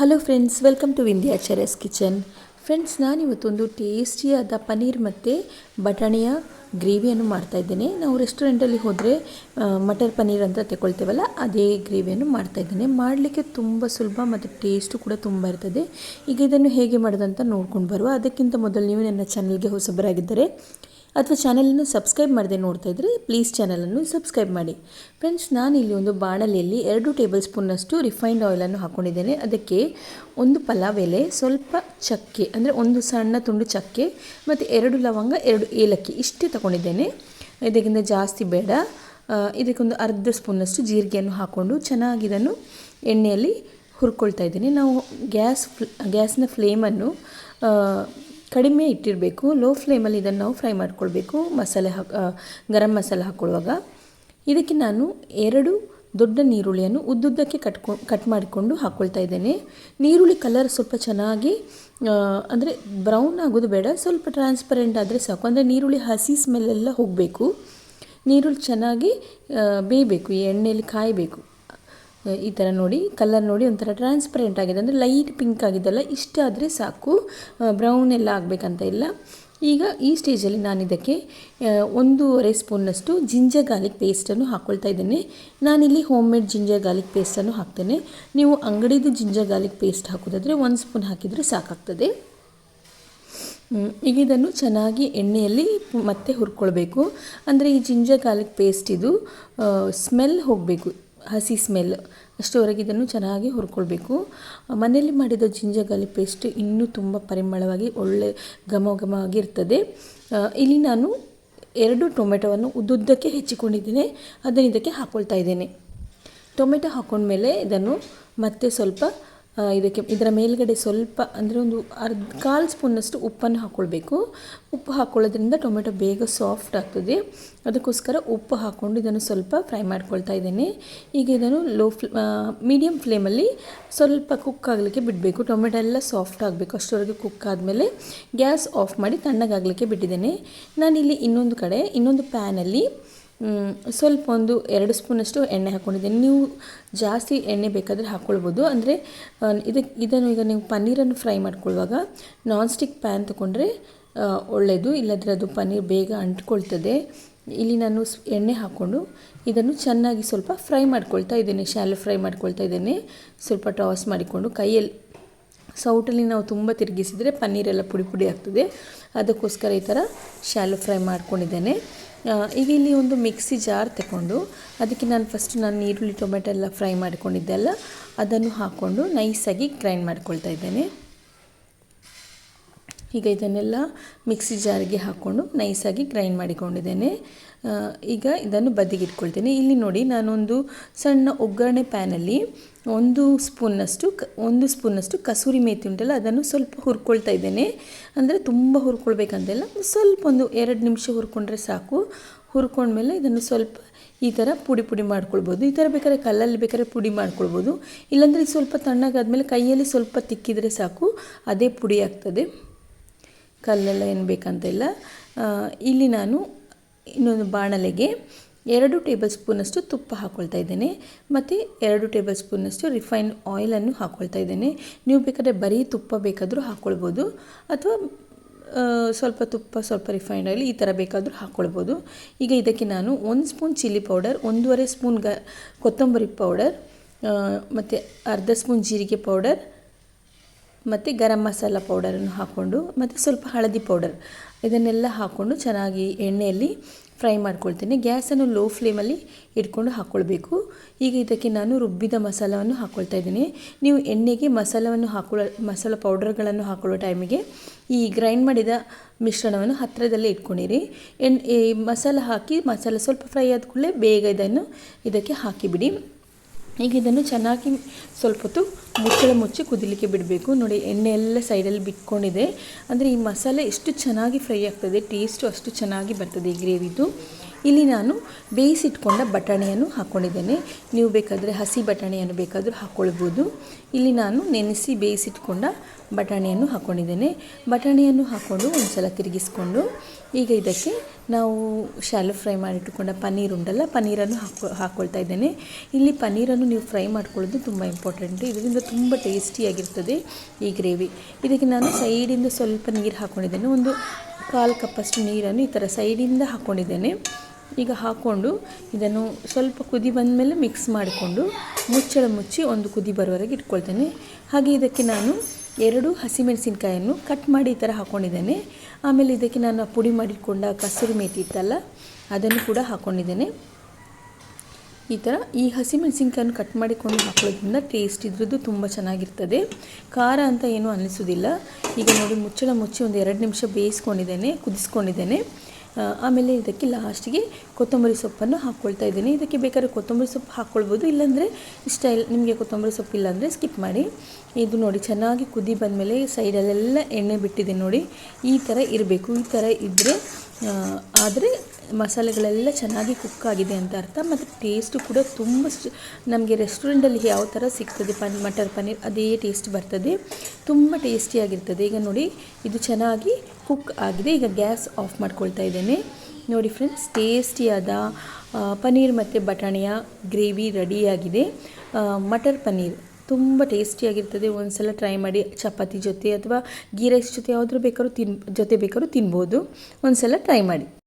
Hello friends welcome to Vindhyacharya's kitchen friends ನಾನಿವತ್ತೊಂದು ಟೇಸ್ಟಿಯಾದ ಪನ್ನೀರ್ ಮತ್ತು ಬಟಾಣಿಯ ಗ್ರೇವಿಯನ್ನು ಮಾಡ್ತಾಯಿದ್ದೇನೆ ನಾವು ರೆಸ್ಟೋರೆಂಟಲ್ಲಿ ಹೋದರೆ ಮಟರ್ ಪನ್ನೀರ್ ಅಂತ ತಗೊಳ್ತೇವಲ್ಲ, ಅದೇ ಗ್ರೇವಿಯನ್ನು ಮಾಡ್ತಾಯಿದ್ದೇನೆ ಮಾಡಲಿಕ್ಕೆ ತುಂಬ ಸುಲಭ ಮತ್ತು ಟೇಸ್ಟು ಕೂಡ ತುಂಬ ಇರ್ತದೆ. ಈಗ ಇದನ್ನು ಹೇಗೆ ಮಾಡೋದಂತ ನೋಡ್ಕೊಂಡು ಬರುವ. ಅದಕ್ಕಿಂತ ಮೊದಲು ನೀವು ನನ್ನ ಚಾನಲ್ಗೆ ಹೊಸಬರಾಗಿದ್ದರೆ ಅಥವಾ ಚಾನಲನ್ನು ಸಬ್ಸ್ಕ್ರೈಬ್ ಮಾಡದೆ ನೋಡ್ತಾ ಇದ್ದರೆ ಪ್ಲೀಸ್ ಚಾನಲನ್ನು ಸಬ್ಸ್ಕ್ರೈಬ್ ಮಾಡಿ. ಫ್ರೆಂಡ್ಸ್ ನಾನು ಇಲ್ಲಿ ಒಂದು ಬಾಣಲೆಯಲ್ಲಿ ಎರಡು ಟೇಬಲ್ ಸ್ಪೂನಷ್ಟು ರಿಫೈನ್ಡ್ ಆಯಿಲನ್ನು ಹಾಕ್ಕೊಂಡಿದ್ದೇನೆ ಅದಕ್ಕೆ ಒಂದು ಪಲಾವ್ ಎಲೆ, ಸ್ವಲ್ಪ ಚಕ್ಕೆ, ಅಂದರೆ ಒಂದು ಸಣ್ಣ ತುಂಡು ಚಕ್ಕೆ ಮತ್ತು ಎರಡು ಲವಂಗ, ಎರಡು ಏಲಕ್ಕಿ ಇಷ್ಟೇ ತಗೊಂಡಿದ್ದೇನೆ. ಇದಕ್ಕಿಂತ ಜಾಸ್ತಿ ಬೇಡ. ಇದಕ್ಕೊಂದು ಅರ್ಧ ಸ್ಪೂನಷ್ಟು ಜೀರಿಗೆಯನ್ನು ಹಾಕ್ಕೊಂಡು ಚೆನ್ನಾಗಿ ಇದನ್ನು ಎಣ್ಣೆಯಲ್ಲಿ ಹುರ್ಕೊಳ್ತಾ ಇದ್ದೀನಿ. ನಾವು ಗ್ಯಾಸ್ ಫ್ಲ, ಗ್ಯಾಸ್ನ ಫ್ಲೇಮನ್ನು ಕಡಿಮೆ ಇಟ್ಟಿರಬೇಕು ಲೋ ಫ್ಲೇಮಲ್ಲಿ ಇದನ್ನು ನಾವು ಫ್ರೈ ಮಾಡ್ಕೊಳ್ಬೇಕು, ಮಸಾಲೆ ಹಾಕ್ ಗರಂ ಮಸಾಲೆ ಹಾಕ್ಕೊಳ್ಳುವಾಗ. ಇದಕ್ಕೆ ನಾನು ಎರಡು ದೊಡ್ಡ ನೀರುಳ್ಳಿಯನ್ನು ಉದ್ದುದ್ದಕ್ಕೆ ಕಟ್ಕೊ ಕಟ್ ಮಾಡಿಕೊಂಡು ಹಾಕ್ಕೊಳ್ತಾ ಇದ್ದೇನೆ. ನೀರುಳ್ಳಿ ಕಲರ್ ಸ್ವಲ್ಪ ಚೆನ್ನಾಗಿ ಅಂದರೆ ಬ್ರೌನ್ ಆಗೋದು ಬೇಡ, ಸ್ವಲ್ಪ ಟ್ರಾನ್ಸ್ಪರೆಂಟ್ ಆದರೆ ಸಾಕು. ಅಂದರೆ ನೀರುಳ್ಳಿ ಹಸಿ ಸ್ಮೆಲ್ಲೆಲ್ಲ ಹೋಗಬೇಕು. ನೀರುಳ್ಳಿ ಚೆನ್ನಾಗಿ ಬೇಯಬೇಕು, ಈ ಎಣ್ಣೆಯಲ್ಲಿ ಕಾಯಬೇಕು. ಈ ಥರ ನೋಡಿ ಕಲರ್ ನೋಡಿ ಒಂಥರ ಟ್ರಾನ್ಸ್ಪರೆಂಟ್ ಆಗಿದೆ. ಅಂದರೆ ಲೈಟ್ ಪಿಂಕ್ ಆಗಿದ್ದಲ್ಲ, ಇಷ್ಟ ಆದರೆ ಸಾಕು. ಬ್ರೌನ್ ಎಲ್ಲ ಆಗಬೇಕಂತ ಇಲ್ಲ. ಈಗ ಈ ಸ್ಟೇಜಲ್ಲಿ ನಾನು ಇದಕ್ಕೆ ಒಂದೂವರೆ ಸ್ಪೂನ್ನಷ್ಟು ಜಿಂಜರ್ ಗಾರ್ಲಿಕ್ ಪೇಸ್ಟನ್ನು ಹಾಕ್ಕೊಳ್ತಾ ಇದ್ದೇನೆ. ನಾನಿಲ್ಲಿ ಹೋಮ್ ಮೇಡ್ ಜಿಂಜರ್ ಗಾರ್ಲಿಕ್ ಪೇಸ್ಟನ್ನು ಹಾಕ್ತೇನೆ. ನೀವು ಅಂಗಡಿದು ಜಿಂಜರ್ ಗಾರ್ಲಿಕ್ ಪೇಸ್ಟ್ ಹಾಕೋದಾದರೆ ಒಂದು ಸ್ಪೂನ್ ಹಾಕಿದರೆ ಸಾಕಾಗ್ತದೆ. ಈಗ ಇದನ್ನು ಚೆನ್ನಾಗಿ ಎಣ್ಣೆಯಲ್ಲಿ ಮತ್ತೆ ಹುರ್ಕೊಳ್ಬೇಕು. ಅಂದರೆ ಈ ಜಿಂಜರ್ ಗಾರ್ಲಿಕ್ ಪೇಸ್ಟ್ ಇದು ಸ್ಮೆಲ್ ಹೋಗಬೇಕು. ಹಸಿ ಸ್ಮೆಲ್ ಅಷ್ಟುವರೆಗೆ ಇದನ್ನು ಚೆನ್ನಾಗಿ ಹುರ್ಕೊಳ್ಬೇಕು. ಮನೆಯಲ್ಲಿ ಮಾಡಿದ ಜಿಂಜಗಾಲಿ ಪೇಸ್ಟ್ ಇನ್ನೂ ತುಂಬ ಪರಿಮಳವಾಗಿ ಒಳ್ಳೆ ಘಮ ಘಮ ಆಗಿರ್ತದೆ ಇಲ್ಲಿ ನಾನು ಎರಡು ಟೊಮೆಟೊವನ್ನು ಉದ್ದುದ್ದಕ್ಕೆ ಹೆಚ್ಚಿಕೊಂಡಿದ್ದೇನೆ, ಅದನ್ನು ಇದಕ್ಕೆ ಹಾಕ್ಕೊಳ್ತಾ ಇದ್ದೇನೆ. ಟೊಮೆಟೊ ಹಾಕ್ಕೊಂಡ್ಮೇಲೆ ಇದನ್ನು ಮತ್ತೆ ಸ್ವಲ್ಪ ಇದಕ್ಕೆ ಇದರ ಮೇಲ್ಗಡೆ ಸ್ವಲ್ಪ ಅಂದರೆ ಒಂದು ಅರ್ಧ ಕಾಲು ಸ್ಪೂನಷ್ಟು ಉಪ್ಪನ್ನು ಹಾಕ್ಕೊಳ್ಬೇಕು ಉಪ್ಪು ಹಾಕ್ಕೊಳ್ಳೋದ್ರಿಂದ ಟೊಮೆಟೊ ಬೇಗ ಸಾಫ್ಟ್ ಆಗ್ತದೆ. ಅದಕ್ಕೋಸ್ಕರ ಉಪ್ಪು ಹಾಕ್ಕೊಂಡು ಇದನ್ನು ಸ್ವಲ್ಪ ಫ್ರೈ ಮಾಡ್ಕೊಳ್ತಾ ಇದ್ದೇನೆ. ಈಗ ಇದನ್ನು ಲೋ ಫ್ಲೇ ಮೀಡಿಯಮ್ ಫ್ಲೇಮಲ್ಲಿ ಸ್ವಲ್ಪ ಕುಕ್ ಆಗಲಿಕ್ಕೆ ಬಿಡಬೇಕು. ಟೊಮೆಟೊ ಎಲ್ಲ ಸಾಫ್ಟ್ ಆಗಬೇಕು. ಅಷ್ಟರವರೆಗೆ ಕುಕ್ ಆದಮೇಲೆ ಗ್ಯಾಸ್ ಆಫ್ ಮಾಡಿ ತಣ್ಣಗಾಗಲಿಕ್ಕೆ ಬಿಟ್ಟಿದ್ದೇನೆ. ನಾನಿಲ್ಲಿ ಇನ್ನೊಂದು ಕಡೆ, ಇನ್ನೊಂದು ಪ್ಯಾನಲ್ಲಿ ಸ್ವಲ್ಪ ಒಂದು ಎರಡು ಸ್ಪೂನಷ್ಟು ಎಣ್ಣೆ ಹಾಕ್ಕೊಂಡಿದ್ದೀನಿ ನೀವು ಜಾಸ್ತಿ ಎಣ್ಣೆ ಬೇಕಾದರೆ ಹಾಕ್ಕೊಳ್ಬೋದು ಅಂದರೆ ಇದಕ್ಕೆ ಇದನ್ನು ಈಗ ನೀವು ಪನ್ನೀರನ್ನು ಫ್ರೈ ಮಾಡ್ಕೊಳ್ಳುವಾಗ ನಾನ್ ಸ್ಟಿಕ್ ಪ್ಯಾನ್ ತೊಗೊಂಡ್ರೆ ಒಳ್ಳೆಯದು ಇಲ್ಲದ್ರೆ ಅದು ಪನ್ನೀರ್ ಬೇಗ ಅಂಟ್ಕೊಳ್ತದೆ. ಇಲ್ಲಿ ನಾನು ಎಣ್ಣೆ ಹಾಕ್ಕೊಂಡು ಇದನ್ನು ಚೆನ್ನಾಗಿ ಸ್ವಲ್ಪ ಫ್ರೈ ಮಾಡ್ಕೊಳ್ತಾ ಇದ್ದೇನೆ. ಶಾಲು ಫ್ರೈ ಮಾಡ್ಕೊಳ್ತಾ ಇದ್ದೇನೆ. ಸ್ವಲ್ಪ ಟಾಸ್ ಮಾಡಿಕೊಂಡು ಕೈಯಲ್ಲಿ, ಸೌಟಲ್ಲಿ ನಾವು ತುಂಬ ತಿರುಗಿಸಿದರೆ ಪನ್ನೀರೆಲ್ಲ ಪುಡಿ ಪುಡಿ ಆಗ್ತದೆ. ಅದಕ್ಕೋಸ್ಕರ ಈ ಥರ ಶಾಲು ಫ್ರೈ ಮಾಡ್ಕೊಂಡಿದ್ದೇನೆ. ಈಗ ಇಲ್ಲಿ ಒಂದು ಮಿಕ್ಸಿ ಜಾರ್ ತಗೊಂಡು ಅದಕ್ಕೆ ನಾನು ಫಸ್ಟ್ ನಾನು ಈರುಳ್ಳಿ ಟೊಮೆಟೊ ಎಲ್ಲ ಫ್ರೈ ಮಾಡಿಕೊಂಡಿದ್ದೆಲ್ಲ ಅದನ್ನು ಹಾಕ್ಕೊಂಡು ನೈಸಾಗಿ ಗ್ರೈಂಡ್ ಮಾಡ್ಕೊಳ್ತಾ ಇದ್ದೇನೆ. ಈಗ ಇದನ್ನೆಲ್ಲ ಮಿಕ್ಸಿ ಜಾರಿಗೆ ಹಾಕ್ಕೊಂಡು ನೈಸಾಗಿ ಗ್ರೈಂಡ್ ಮಾಡಿಕೊಂಡಿದ್ದೇನೆ. ಈಗ ಇದನ್ನು ಬದಿಗೆ ಇಟ್ಕೊಳ್ತೇನೆ ಇಲ್ಲಿ ನೋಡಿ ನಾನೊಂದು ಸಣ್ಣ ಒಗ್ಗರಣೆ ಪ್ಯಾನಲ್ಲಿ ಒಂದು ಸ್ಪೂನ್ನಷ್ಟು ಕ, ಒಂದು ಸ್ಪೂನ್ನಷ್ಟು ಕಸೂರಿ ಮೇತಿ ಉಂಟಲ್ಲ, ಅದನ್ನು ಸ್ವಲ್ಪ ಹುರ್ಕೊಳ್ತಾ ಇದ್ದೇನೆ. ಅಂದರೆ ತುಂಬ ಹುರ್ಕೊಳ್ಬೇಕಂತೆಲ್ಲ ಸ್ವಲ್ಪ ಒಂದು ಎರಡು ನಿಮಿಷ ಹುರ್ಕೊಂಡ್ರೆ ಸಾಕು. ಹುರ್ಕೊಂಡ್ಮೇಲೆ ಇದನ್ನು ಸ್ವಲ್ಪ ಈ ಥರ ಪುಡಿ ಪುಡಿ ಮಾಡ್ಕೊಳ್ಬೋದು. ಈ ಥರ ಬೇಕಾದ್ರೆ ಕಲ್ಲಲ್ಲಿ ಬೇಕಾದ್ರೆ ಪುಡಿ ಮಾಡ್ಕೊಳ್ಬೋದು. ಇಲ್ಲಾಂದರೆ ಸ್ವಲ್ಪ ತಣ್ಣಗಾದ್ಮೇಲೆ ಕೈಯಲ್ಲಿ ಸ್ವಲ್ಪ ತಿಕ್ಕಿದರೆ ಸಾಕು. ಅದೇ ಪುಡಿ ಆಗ್ತದೆ. ಕಲ್ಲೆಲ್ಲ ಏನು ಬೇಕಂತ ಇಲ್ಲ. ಇಲ್ಲಿ ನಾನು ಇನ್ನೊಂದು ಬಾಣಲೆಗೆ ಎರಡು ಟೇಬಲ್ ಸ್ಪೂನಷ್ಟು ತುಪ್ಪ ಹಾಕ್ಕೊಳ್ತಾ ಇದ್ದೇನೆ. ಮತ್ತು ಎರಡು ಟೇಬಲ್ ಸ್ಪೂನಷ್ಟು ರಿಫೈನ್ಡ್ ಆಯಿಲನ್ನು ಹಾಕ್ಕೊಳ್ತಾ ಇದ್ದೇನೆ. ನೀವು ಬೇಕಾದರೆ ಬರೀ ತುಪ್ಪ ಬೇಕಾದರೂ ಹಾಕ್ಕೊಳ್ಬೋದು ಅಥವಾ ಸ್ವಲ್ಪ ತುಪ್ಪ, ಸ್ವಲ್ಪ ರಿಫೈನ್ಡ್ ಆಯಿಲ್ ಈ ಥರ ಬೇಕಾದರೂ ಹಾಕ್ಕೊಳ್ಬೋದು ಈಗ ಇದಕ್ಕೆ ನಾನು ಒಂದು ಸ್ಪೂನ್ ಚಿಲ್ಲಿ ಪೌಡರ್, ಒಂದೂವರೆ ಸ್ಪೂನ್ ಗ, ಕೊತ್ತಂಬರಿ ಪೌಡರ್ ಮತ್ತು ಅರ್ಧ ಸ್ಪೂನ್ ಜೀರಿಗೆ ಪೌಡರ್ ಮತ್ತು ಗರಂ ಮಸಾಲ ಪೌಡರನ್ನು ಹಾಕ್ಕೊಂಡು ಮತ್ತು ಸ್ವಲ್ಪ ಹಳದಿ ಪೌಡರ್ ಇದನ್ನೆಲ್ಲ ಹಾಕ್ಕೊಂಡು ಚೆನ್ನಾಗಿ ಎಣ್ಣೆಯಲ್ಲಿ ಫ್ರೈ ಮಾಡ್ಕೊಳ್ತೀನಿ. ಗ್ಯಾಸನ್ನು ಲೋ ಫ್ಲೇಮಲ್ಲಿ ಇಟ್ಕೊಂಡು ಹಾಕ್ಕೊಳ್ಬೇಕು. ಈಗ ಇದಕ್ಕೆ ನಾನು ರುಬ್ಬಿದ ಮಸಾಲವನ್ನು ಹಾಕ್ಕೊಳ್ತಾ ಇದ್ದೀನಿ. ನೀವು ಎಣ್ಣೆಗೆ ಮಸಾಲವನ್ನು ಹಾಕೊಳ್ಳೋ ಮಸಾಲ ಪೌಡರ್ಗಳನ್ನು ಹಾಕೊಳ್ಳೋ ಟೈಮಿಗೆ ಈ ಗ್ರೈಂಡ್ ಮಾಡಿದ ಮಿಶ್ರಣವನ್ನು ಹತ್ತಿರದಲ್ಲೇ ಇಟ್ಕೊಂಡಿರಿ. ಎಣ್ಣೆ ಮಸಾಲ ಹಾಕಿ ಮಸಾಲ ಸ್ವಲ್ಪ ಫ್ರೈ ಆದ ಕೂಡಲೇ ಬೇಗ ಇದನ್ನು ಇದಕ್ಕೆ ಹಾಕಿಬಿಡಿ. ಈಗ ಇದನ್ನು ಚೆನ್ನಾಗಿ ಸ್ವಲ್ಪ ಹೊತ್ತು ಮುಚ್ಚಳ ಮುಚ್ಚಿ ಕುದಿಲಿಕ್ಕೆ ಬಿಡಬೇಕು. ನೋಡಿ ಎಣ್ಣೆ ಎಲ್ಲ ಸೈಡಲ್ಲಿ ಬಿಟ್ಕೊಂಡಿದೆ. ಅಂದರೆ ಈ ಮಸಾಲೆ ಎಷ್ಟು ಚೆನ್ನಾಗಿ ಫ್ರೈ ಆಗ್ತದೆ, ಟೇಸ್ಟು ಅಷ್ಟು ಚೆನ್ನಾಗಿ ಬರ್ತದೆ ಈ ಗ್ರೇವಿದು. ಇಲ್ಲಿ ನಾನು ಬೇಯಿಸಿಟ್ಕೊಂಡ ಬಟಾಣಿಯನ್ನು ಹಾಕ್ಕೊಂಡಿದ್ದೇನೆ ನೀವು ಬೇಕಾದರೆ ಹಸಿ ಬಟಾಣಿಯನ್ನು ಬೇಕಾದರೂ ಹಾಕ್ಕೊಳ್ಬೋದು ಇಲ್ಲಿ ನಾನು ನೆನೆಸಿ ಬೇಯಿಸಿಟ್ಕೊಂಡ ಬಟಾಣಿಯನ್ನು ಹಾಕ್ಕೊಂಡಿದ್ದೇನೆ ಬಟಾಣಿಯನ್ನು ಹಾಕ್ಕೊಂಡು ಒಂದು ಸಲ ತಿರುಗಿಸ್ಕೊಂಡು, ಈಗ ಇದಕ್ಕೆ ನಾವು ಶಾಲು ಫ್ರೈ ಮಾಡಿಟ್ಟುಕೊಂಡ ಪನ್ನೀರ್ ಉಂಡಲ್ಲ ಪನ್ನೀರನ್ನು ಹಾಕೊ ಹಾಕ್ಕೊಳ್ತಾ ಇದ್ದೇನೆ. ಇಲ್ಲಿ ಪನ್ನೀರನ್ನು ನೀವು ಫ್ರೈ ಮಾಡ್ಕೊಳ್ಳೋದು ತುಂಬ ಇಂಪಾರ್ಟೆಂಟ್ ಇದರಿಂದ ತುಂಬ ಟೇಸ್ಟಿಯಾಗಿರ್ತದೆ ಈ ಗ್ರೇವಿ ಇದಕ್ಕೆ ನಾನು ಸೈಡಿಂದ ಸ್ವಲ್ಪ ನೀರು ಹಾಕ್ಕೊಂಡಿದ್ದೇನೆ ಒಂದು ಕಾಲು ಕಪ್ಪಷ್ಟು ನೀರನ್ನು ಈ ಥರ ಸೈಡಿಂದ ಹಾಕ್ಕೊಂಡಿದ್ದೇನೆ ಈಗ ಹಾಕ್ಕೊಂಡು ಇದನ್ನು ಸ್ವಲ್ಪ ಕುದಿ ಬಂದಮೇಲೆ ಮಿಕ್ಸ್ ಮಾಡಿಕೊಂಡು ಮುಚ್ಚಳ ಮುಚ್ಚಿ ಒಂದು ಕುದಿ ಬರೋವರೆಗೆ ಇಟ್ಕೊಳ್ತೇನೆ. ಹಾಗೆ ಇದಕ್ಕೆ ನಾನು ಎರಡು ಹಸಿಮೆಣಸಿನ್ಕಾಯನ್ನು ಕಟ್ ಮಾಡಿ ಈ ಥರ ಹಾಕ್ಕೊಂಡಿದ್ದೇನೆ ಆಮೇಲೆ ಇದಕ್ಕೆ ನಾನು ಪುಡಿ ಮಾಡಿಟ್ಕೊಂಡ ಕಸೂರಿ ಮೇತಿ ಇತ್ತಲ್ಲ, ಅದನ್ನು ಕೂಡ ಹಾಕ್ಕೊಂಡಿದ್ದೇನೆ ಈ ಥರ ಈ ಹಸಿಮೆಣಸಿನ್ಕಾಯನ್ನು ಕಟ್ ಮಾಡಿಕೊಂಡು ಹಾಕೊಳ್ಳೋದ್ರಿಂದ ಟೇಸ್ಟ್ ಇದ್ರದ್ದು ತುಂಬ ಚೆನ್ನಾಗಿರ್ತದೆ. ಖಾರ ಅಂತ ಏನೂ ಅನ್ನಿಸೋದಿಲ್ಲ ಈಗ ನೋಡಿ ಮುಚ್ಚಳ ಮುಚ್ಚಿ ಒಂದು ಎರಡು ನಿಮಿಷ ಬೇಯಿಸ್ಕೊಂಡಿದ್ದೇನೆ, ಕುದಿಸ್ಕೊಂಡಿದ್ದೇನೆ. ಆಮೇಲೆ ಇದಕ್ಕೆ ಲಾಸ್ಟಿಗೆ ಕೊತ್ತಂಬರಿ ಸೊಪ್ಪನ್ನು ಹಾಕ್ಕೊಳ್ತಾ ಇದ್ದೀನಿ. ಇದಕ್ಕೆ ಬೇಕಾದ್ರೆ ಕೊತ್ತಂಬರಿ ಸೊಪ್ಪು ಹಾಕ್ಕೊಳ್ಬೋದು, ಇಲ್ಲಾಂದರೆ ಇಷ್ಟ ಇಲ್ಲ, ನಿಮಗೆ ಕೊತ್ತಂಬರಿ ಸೊಪ್ಪು ಇಲ್ಲಾಂದರೆ ಸ್ಕಿಪ್ ಮಾಡಿ. ಇದು ನೋಡಿ, ಚೆನ್ನಾಗಿ ಕುದಿ ಬಂದಮೇಲೆ ಸೈಡಲ್ಲೆಲ್ಲ ಎಣ್ಣೆ ಬಿಟ್ಟಿದೆ ನೋಡಿ. ಈ ಥರ ಇರಬೇಕು. ಈ ಥರ ಇದ್ದರೆ ಆದರೆ ಮಸಾಲೆಗಳೆಲ್ಲ ಚೆನ್ನಾಗಿ ಕುಕ್ ಆಗಿದೆ ಅಂತ ಅರ್ಥ, ಮತ್ತು ಟೇಸ್ಟು ಕೂಡ ತುಂಬ ನಮಗೆ ರೆಸ್ಟೋರೆಂಟಲ್ಲಿ ಯಾವ ಥರ ಸಿಗ್ತದೆ ಪನ್ ಮಟರ್ ಪನ್ನೀರ್ ಅದೇ ಟೇಸ್ಟ್ ಬರ್ತದೆ, ತುಂಬ ಟೇಸ್ಟಿಯಾಗಿರ್ತದೆ ಈಗ ನೋಡಿ, ಇದು ಚೆನ್ನಾಗಿ ಕುಕ್ ಆಗಿದೆ. ಈಗ ಗ್ಯಾಸ್ ಆಫ್ ಮಾಡ್ಕೊಳ್ತಾ ಇದ್ದೇನೆ. ನೋಡಿ ಫ್ರೆಂಡ್ಸ್ ಟೇಸ್ಟಿಯಾದ ಪನ್ನೀರ್ ಮತ್ತು ಬಟಾಣಿಯ ಗ್ರೇವಿ ರೆಡಿಯಾಗಿದೆ ಮಟರ್ ಪನ್ನೀರ್ ತುಂಬ ಟೇಸ್ಟಿಯಾಗಿರ್ತದೆ. ಒಂದು ಸಲ ಟ್ರೈ ಮಾಡಿ ಚಪಾತಿ ಜೊತೆ ಅಥವಾ ಗೀ ರೈಸ್ ಜೊತೆ ಯಾವುದ್ರ ಬೇಕಾದ್ರೂ ತಿನ್, ಜೊತೆ ಬೇಕಾದ್ರೂ ತಿನ್ಬೋದು. ಒಂದು ಸಲ ಟ್ರೈ ಮಾಡಿ.